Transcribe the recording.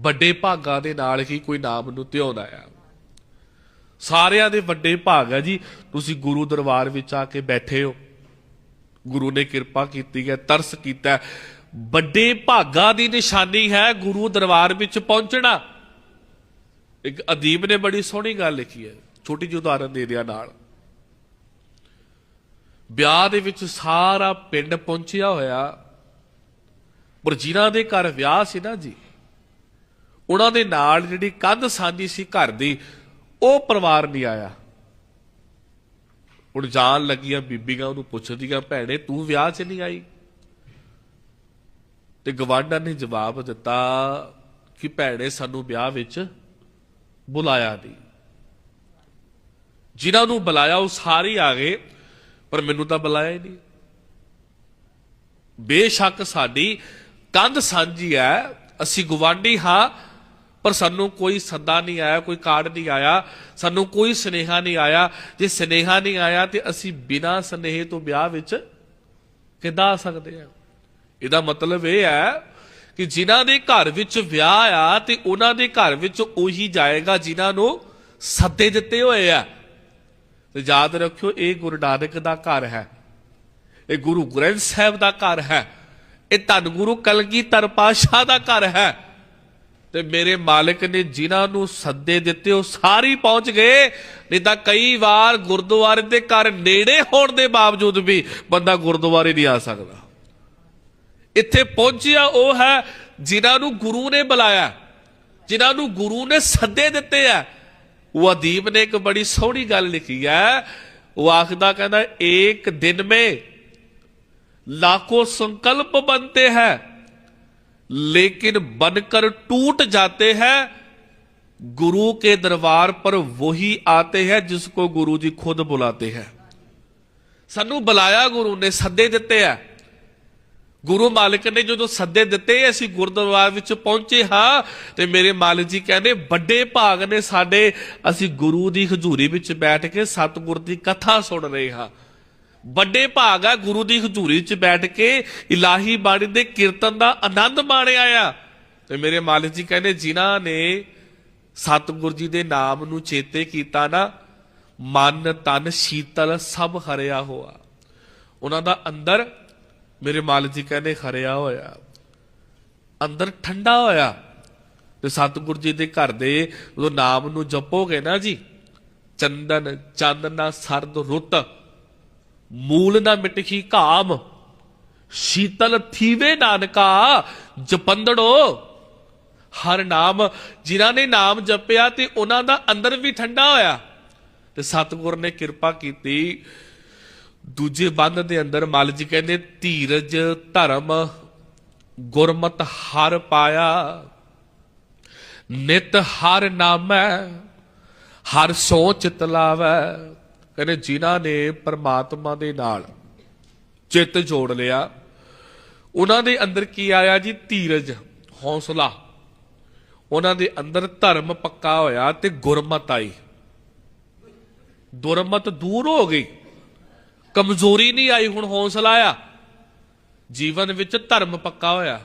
ਵੱਡੇ ਭਾਗਾਂ ਦੇ ਨਾਲ ਹੀ ਕੋਈ ਨਾਮ ਨੂੰ ਧਿਆਉਂਦਾ ਆ। ਸਾਰਿਆਂ ਦੇ ਵੱਡੇ ਭਾਗ ਆ ਜੀ। ਤੁਸੀਂ ਗੁਰੂ ਦਰਬਾਰ ਵਿੱਚ ਆ ਕੇ ਬੈਠੇ ਹੋ। ਗੁਰੂ ਨੇ ਕਿਰਪਾ ਕੀਤੀ ਹੈ, ਤਰਸ ਕੀਤਾ ਵੱਡੇ ਭਾਗਾਂ ਦੀ ਨਿਸ਼ਾਨੀ ਹੈ ਗੁਰੂ ਦਰਬਾਰ ਵਿੱਚ ਪਹੁੰਚਣਾ। ਇੱਕ ਅਦੀਬ ਨੇ ਬੜੀ ਸੋਹਣੀ ਗੱਲ ਲਿਖੀ ਹੈ, ਛੋਟੀ ਜਿਹੀ ਉਦਾਹਰਨ ਦੇ ਦਿਆਂ ਨਾਲ। ਵਿਆਹ ਦੇ ਵਿੱਚ ਸਾਰਾ ਪਿੰਡ ਪਹੁੰਚਿਆ ਹੋਇਆ। ਪਰ ਜਿਨ੍ਹਾਂ ਦੇ ਘਰ ਵਿਆਹ ਸੀ ਨਾ ਜੀ ਉਹਨਾਂ ਦੇ ਨਾਲ ਜਿਹੜੀ ਕੰਧ ਸਾਂਝੀ ਸੀ ਘਰ ਦੀ, ਉਹ ਪਰਿਵਾਰ ਨਹੀਂ ਆਇਆ। ਹੁਣ ਜਾਣ ਲੱਗੀਆਂ ਬੀਬੀਆਂ, ਉਹਨੂੰ ਪੁੱਛਦੀਆਂ, ਭੈਣੇ, ਤੂੰ ਵਿਆਹ 'ਚ ਨਹੀਂ ਆਈ? ਤੇ ਗਵਾਂਢਾਂ ਨੇ ਜਵਾਬ ਦਿੱਤਾ ਕਿ, ਭੈਣੇ, ਸਾਨੂੰ ਵਿਆਹ ਵਿੱਚ ਬੁਲਾਇਆ ਨਹੀਂ। ਜਿਨ੍ਹਾਂ ਨੂੰ ਬੁਲਾਇਆ, ਉਹ ਸਾਰੇ ਆ ਗਏ, ਪਰ ਮੈਨੂੰ ਤਾਂ ਬੁਲਾਇਆ ਹੀ ਨਹੀਂ। ਬੇਸ਼ੱਕ ਸਾਡੀ ਕੰਧ ਸਾਂਝੀ ਹੈ, ਅਸੀਂ ਗਵਾਂਢੀ ਹਾਂ ਪਰ ਸਾਨੂੰ ਕੋਈ ਸੱਦਾ ਨਹੀਂ ਆਇਆ, ਕੋਈ ਕਾਰਡ ਨਹੀਂ ਆਇਆ, ਸਾਨੂੰ ਕੋਈ ਸਨੇਹਾ ਨਹੀਂ ਆਇਆ। ਜੇ ਸਨੇਹਾ ਨਹੀਂ ਆਇਆ ਤੇ ਅਸੀਂ ਬਿਨਾਂ ਸਨੇਹੇ ਤੋਂ ਵਿਆਹ ਵਿੱਚ ਕਿੱਦਾਂ ਆ ਸਕਦੇ ਹਾਂ? ਇਹਦਾ ਮਤਲਬ ਇਹ ਹੈ ਕਿ ਜਿਨ੍ਹਾਂ ਦੇ ਘਰ ਵਿੱਚ ਵਿਆਹ ਆ ਤੇ ਉਹਨਾਂ ਦੇ ਘਰ ਵਿੱਚ ਉਹੀ ਜਾਏਗਾ ਜਿਨ੍ਹਾਂ ਨੂੰ ਸੱਦੇ ਦਿੱਤੇ ਹੋਏ ਆ। ਤੇ ਯਾਦ ਰੱਖਿਓ, ਇਹ ਗੁਰੂ ਨਾਨਕ ਦਾ ਘਰ ਹੈ। ਇਹ ਗੁਰੂ ਗ੍ਰੰਥ ਸਾਹਿਬ ਦਾ ਘਰ ਹੈ। ਇਹ ਧੰਨ ਗੁਰੂ ਕਲਗੀਧਰ ਪਾਤਸ਼ਾਹ ਦਾ ਘਰ ਹੈ। ਤੇ ਮੇਰੇ ਮਾਲਕ ਨੇ ਜਿਨ੍ਹਾਂ ਨੂੰ ਸੱਦੇ ਦਿੱਤੇ, ਉਹ ਸਾਰੀ ਪਹੁੰਚ ਗਏ। ਨਹੀਂ ਤਾਂ ਕਈ ਵਾਰ ਗੁਰਦੁਆਰੇ ਦੇ ਘਰ ਨੇੜੇ ਹੋਣ ਦੇ ਬਾਵਜੂਦ ਵੀ ਬੰਦਾ ਗੁਰਦੁਆਰੇ ਨਹੀਂ ਆ ਸਕਦਾ। ਇੱਥੇ ਪਹੁੰਚਿਆ ਉਹ ਹੈ ਜਿਨ੍ਹਾਂ ਨੂੰ ਗੁਰੂ ਨੇ ਬੁਲਾਇਆ, ਜਿਨ੍ਹਾਂ ਨੂੰ ਗੁਰੂ ਨੇ ਸੱਦੇ ਦਿੱਤੇ ਆ। ਉਹ ਅਦੀਬ ਨੇ ਇੱਕ ਬੜੀ ਸੋਹਣੀ ਗੱਲ ਲਿਖੀ ਹੈ। ਉਹ ਆਖਦਾ ਕਹਿੰਦਾ, ਇੱਕ ਦਿਨ ਮੇ ਲਾਖੋ ਸੰਕਲਪ ਬਣਤੇ ਹੈ। लेकिन बनकर टूट जाते हैं गुरु के दरबार पर वही आते हैं जिसको गुरु जी खुद बुलाते हैं ਸਾਨੂੰ ਬੁਲਾਇਆ ਗੁਰੂ ਨੇ ਸੱਦੇ ਦਿੱਤੇ ਆ ਗੁਰੂ ਮਾਲਕ ਨੇ ਜਦੋਂ ਸੱਦੇ ਦਿੱਤੇ ਅਸੀਂ ਗੁਰਦੁਆਰਾ ਵਿੱਚ ਪਹੁੰਚੇ ਹਾਂ ਤੇ ਮੇਰੇ ਮਾਲਕ ਜੀ ਕਹਿੰਦੇ ਵੱਡੇ ਭਾਗ ਨੇ ਸਾਡੇ ਅਸੀਂ ਗੁਰੂ ਦੀ ਹਜ਼ੂਰੀ ਵਿੱਚ ਬੈਠ ਕੇ ਸਤਿਗੁਰ ਦੀ ਕਥਾ ਸੁਣ ਰਹੇ ਹਾਂ ਵੱਡੇ ਭਾਗ ਆ, ਗੁਰੂ ਦੀ ਹਜ਼ੂਰੀ 'ਚ ਬੈਠ ਕੇ ਇਲਾਹੀ ਬਾਣੀ ਦੇ ਕੀਰਤਨ ਦਾ ਆਨੰਦ ਮਾਣਿਆ ਆ। ਤੇ ਮੇਰੇ ਮਾਲਿਕ ਜੀ ਕਹਿੰਦੇ, ਜਿਨ੍ਹਾਂ ਨੇ ਸਤਿਗੁਰ ਜੀ ਦੇ ਨਾਮ ਨੂੰ ਚੇਤੇ ਕੀਤਾ ਨਾ, ਮਨ, ਤਨ, ਸ਼ੀਤਲ ਸਭ ਹਰਿਆ ਹੋਆ। ਉਹਨਾਂ ਦਾ ਅੰਦਰ ਮੇਰੇ ਮਾਲਿਕ ਜੀ ਕਹਿੰਦੇ, ਹਰਿਆ ਹੋਇਆ। ਅੰਦਰ ਠੰਡਾ ਹੋਇਆ। ਤੇ ਸਤਿਗੁਰ ਜੀ ਦੇ ਘਰ ਦੇ ਉਹ ਨਾਮ ਨੂੰ ਜਪੋਗੇ ਨਾ ਜੀ, ਚੰਦਨ ਚਾਨਣਾ ਸਰਦ ਰੁੱਤ ਮੂਲ ਨਾ ਮਿਟਖੀ ਕਾਮ ਸ਼ੀਤਲ ਥੀਵੇ ਨਾਨਕਾ, ਜਪੰਦੜੋ। ਹਰ ਨਾਮ, ਜਿਨ੍ਹਾਂ ਨੇ ਨਾਮ ਜਪਿਆ ਤੇ ਉਹਨਾਂ ਦਾ ਅੰਦਰ ਵੀ ਠੰਡਾ ਹੋਇਆ। ਤੇ ਸਤਿਗੁਰ ਨੇ ਕਿਰਪਾ ਕੀਤੀ। ਦੂਜੇ ਬੰਦ ਦੇ ਅੰਦਰ ਮਲ ਜੀ ਕਹਿੰਦੇ, ਧੀਰਜ, ਧਰਮ, ਗੁਰਮਤ ਹਰ ਪਾਇਆ। ਨਿਤ ਹਰ ਨਾਮੈ, ਹਰ ਸੋਚ ਤਲਾਵੈ। ਕਹਿੰਦੇ ਜਿਨ੍ਹਾਂ ਨੇ ਪਰਮਾਤਮਾ ਦੇ ਨਾਲ ਚਿੱਤ ਜੋੜ ਲਿਆ, ਉਹਨਾਂ ਦੇ ਅੰਦਰ ਕੀ ਆਇਆ ਜੀ? ਧੀਰਜ, ਹੌਸਲਾ। ਉਹਨਾਂ ਦੇ ਅੰਦਰ ਧਰਮ ਪੱਕਾ ਹੋਇਆ ਤੇ ਗੁਰਮਤ ਆਈ। ਦੁਰਮਤ ਦੂਰ ਹੋ ਗਈ। ਕਮਜ਼ੋਰੀ ਨਹੀਂ ਆਈ, ਹੁਣ ਹੌਸਲਾ ਆਇਆ। ਜੀਵਨ ਵਿੱਚ ਧਰਮ ਪੱਕਾ ਹੋਇਆ।